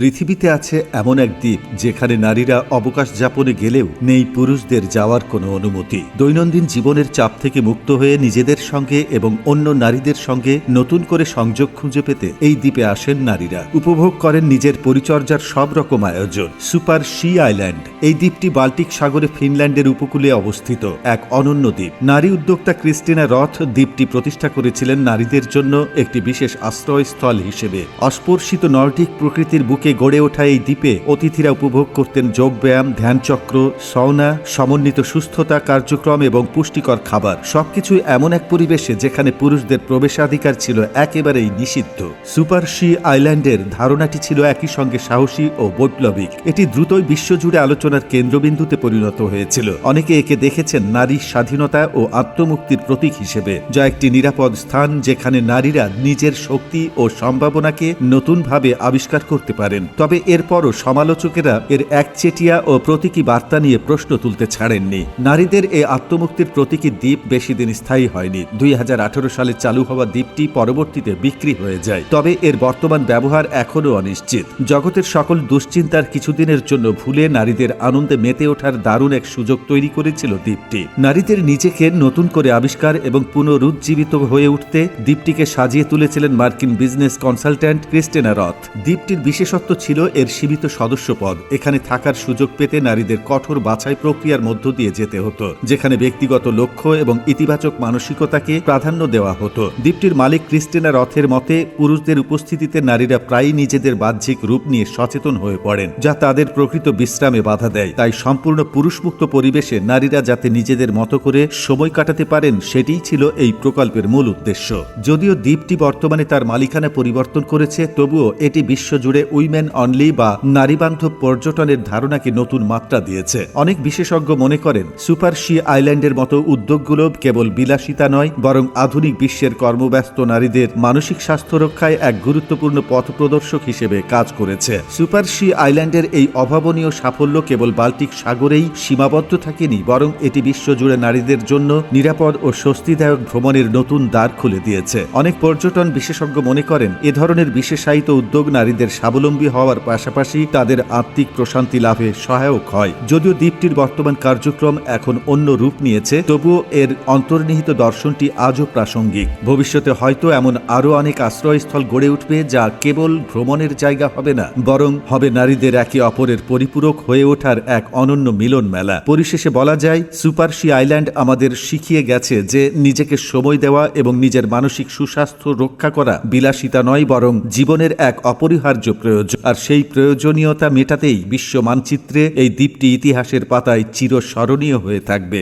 পৃথিবীতে আছে এমন এক দ্বীপ যেখানে নারীরা অবকাশ যাপনে গেলেও নেই পুরুষদের যাওয়ার কোনো অনুমতি। দৈনন্দিন জীবনের চাপ থেকে মুক্ত হয়ে নিজেদের সঙ্গে এবং অন্য নারীদের সঙ্গে নতুন করে সংযোগ খুঁজে পেতে এই দ্বীপে আসেন নারীরা। উপভোগ করেন নিজের পরিচর্যার সব রকম আয়োজন। সুপার শি আইল্যান্ড, এই দ্বীপটি বাল্টিক সাগরে ফিনল্যান্ডের উপকূলে অবস্থিত এক অনন্য দ্বীপ। নারী উদ্যোক্তা ক্রিস্টিনা রথ দ্বীপটি প্রতিষ্ঠা করেছিলেন নারীদের জন্য একটি বিশেষ আশ্রয়স্থল হিসেবে। অস্পর্শিত নর্ডিক প্রকৃতির বুকে গড়ে ওঠা এই দ্বীপে অতিথিরা উপভোগ করতেন যোগব্যায়াম, ধ্যানচক্র, সওনা, সমন্বিত সুস্থতা কার্যক্রম এবং পুষ্টিকর খাবার। সবকিছু এমন এক পরিবেশে যেখানে পুরুষদের প্রবেশাধিকার ছিল একেবারেই নিষিদ্ধ। সুপার শি আইল্যান্ডের ধারণাটি ছিল একই সঙ্গে সাহসী ও বৈপ্লবিক। এটি দ্রুতই বিশ্বজুড়ে আলোচনার কেন্দ্রবিন্দুতে পরিণত হয়েছিল। অনেকে একে দেখেছেন নারীর স্বাধীনতা ও আত্মমুক্তির প্রতীক হিসেবে, যা একটি নিরাপদ স্থান যেখানে নারীরা নিজের শক্তি ও সম্ভাবনাকে নতুনভাবে আবিষ্কার করতে পারেন। তবে এরপরও সমালোচকেরা এর একচেটিয়া ও প্রতীকী বার্তা নিয়ে প্রশ্ন তুলতে ছাড়েননি। নারীদের এই আত্মমুক্তির প্রতীকী দ্বীপ বেশি দিন স্থায়ী হয়নি। দুই হাজার আঠারো সালে চালু হওয়া দ্বীপটি পরবর্তীতে বিক্রি হয়ে যায়। তবে এর বর্তমান ব্যবহার এখনও অনিশ্চিত। জগতের সকল দুশ্চিন্তার কিছুদিনের জন্য ভুলে নারীদের আনন্দে মেতে ওঠার দারুণ এক সুযোগ তৈরি করেছিল দ্বীপটি। নারীদের নিজেকে নতুন করে আবিষ্কার এবং পুনরুজ্জীবিত হয়ে উঠতে দ্বীপটিকে সাজিয়ে তুলেছিলেন মার্কিন বিজনেস কনসালট্যান্ট ক্রিস্টেনা রথ। দ্বীপটির বিশেষত্ব ছিল এর সীমিত সদস্যপদ। এখানে থাকার সুযোগ পেতে নারীদের কঠোর বাছাই প্রক্রিয়ার মধ্য দিয়ে যেতে হতো, যেখানে ব্যক্তিগত লক্ষ্য এবং ইতিবাচক মানসিকতাকে প্রাধান্য দেওয়া হতো। দ্বীপটির মালিক ক্রিস্টেনা রথের মতে, পুরুষদের উপস্থিতিতে নারীরা প্রায়ই নিজেদের বাহ্যিক রূপ নিয়ে সচেতন হয়ে পড়েন, যা তাদের প্রকৃত বিশ্রামে বাধা দেয়। তাই সম্পূর্ণ পুরুষমুক্ত পরিবেশে নারীরা যাতে নিজেদের মতো করে সময় কাটাতে পারেন, সেটিই ছিল এই প্রকল্পের মূল উদ্দেশ্য। যদিও দ্বীপটি বর্তমানে তার মালিকানা পরিবর্তন করেছে, তবুও এটি বিশ্বজুড়ে উইমেন অনলি বা নারীবান্ধব পর্যটনের ধারণাকে নতুন মাত্রা দিয়েছে। অনেক বিশেষজ্ঞ মনে করেন, সুপার শি আইল্যান্ডের মতো উদ্যোগগুলো কেবল বিলাসিতা নয়, বরং আধুনিক বিশ্বের কর্মব্যস্ত নারীদের মানসিক স্বাস্থ্য রক্ষায় এক গুরুত্বপূর্ণ পথ প্রদর্শক হিসেবে কাজ করেছে। সুপার শি আইল্যান্ডের এই অভাবনীয় সাফল্য কেবল বাল্টিক সাগরেই সীমাবদ্ধ থাকেনি, বরং এটি বিশ্বজুড়ে নারীদের জন্য নিরাপদ ও স্বস্তিদায়ক ভ্রমণের নতুন দ্বার খুলে দিয়েছে। অনেক পর্যটন বিশেষজ্ঞ মনে করেন, এ ধরনের বিশেষায়িত উদ্যোগ নারীদের স্বাবলম্বী হওয়ার পাশাপাশি তাদের আত্মিক প্রশান্তি লাভে সহায়ক হয়। যদিও দ্বীপটির বর্তমান কার্যক্রম এখন অন্য রূপ নিয়েছে, তবুও এর অন্তর্নিহিত দর্শনটি আজও প্রাসঙ্গিক। ভবিষ্যতে হয়তো এমন আরও অনেক আশ্রয়স্থল গড়ে উঠবে যা কেবল ভ্রমণের জায়গা হবে না, বরং হবে নারীদের একে অপরের পরিপূরক হয়ে ওঠার এক অনন্য মিলন মেলা। পরিশেষে বলা যায় সুপারশি আইল্যান্ড আমাদের শিখিয়ে গেছে যে নিজেকে সময় দেওয়া এবং নিজের মানসিক সুস্বাস্থ্য রক্ষা করা বিলাসিতা নয়, বরং জীবনের এক অপরিহার্য প্রয়োজন। আর সেই প্রয়োজনীয়তা মেটাতেই বিশ্ব মানচিত্রে এই দ্বীপটি ইতিহাসের পাতায় চিরস্মরণীয় হয়ে থাকবে।